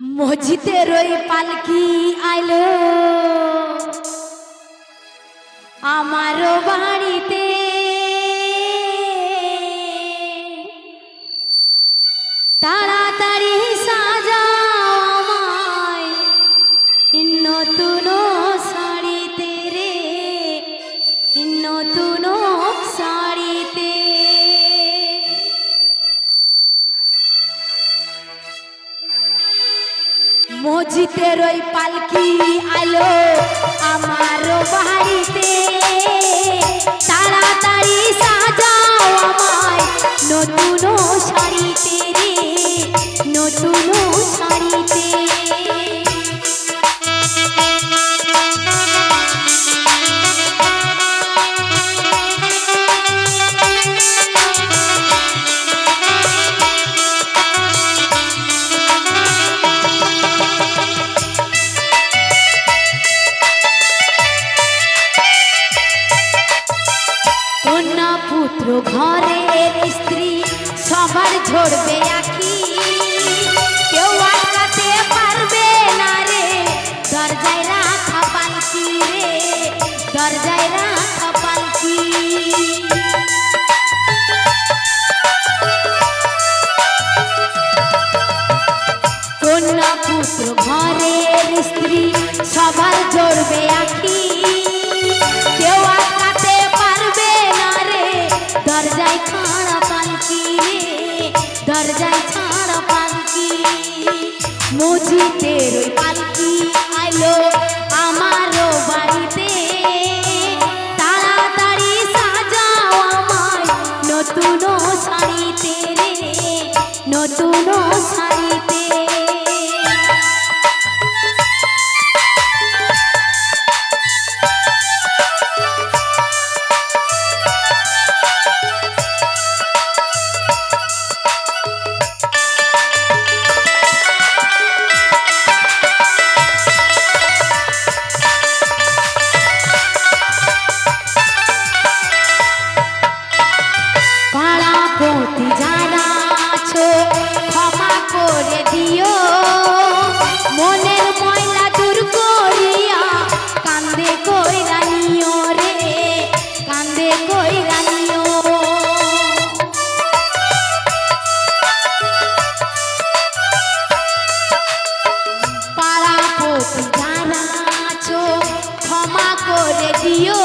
মসজিদের ওই পালকি আইলো। আমারও বাড়িতে মসজিদের ওই পালকি আলো আমার বাড়িতে। তাড়াতাড়ি সাজাও আমায় নতুন শাড়িতে রে। ঘরের স্ত্রী, সবার ঝরবে আখি। কেউ আটকাতে পারবে না রে, দরজায় রাখা পালকি রে, দরজায় রাখা পালকি। কন্যা পুত্র, ঘরের স্ত্রী, সবার জড়বে আখি। দরজায় ছাড়া পালকি। মসজিদের ওই পালকি আলো আমারও বাড়িতে। তাড়াতাড়ি সাজাও আমায় নতুন শাড়িতে রে, নতুন শাড়িতে করে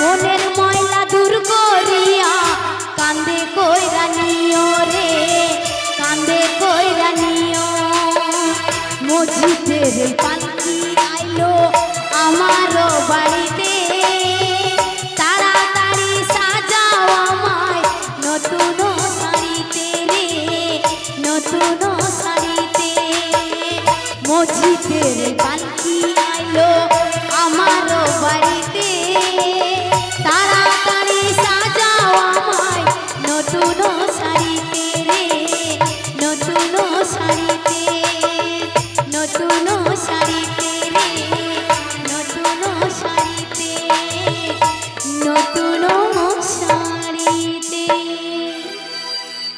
মনের ময়লা দূর করিয়া কান্দে কইরা নিও রে, কান্দে কইরা নিও। মসজিদের পাখি আইলো, আমারও বাড়িতে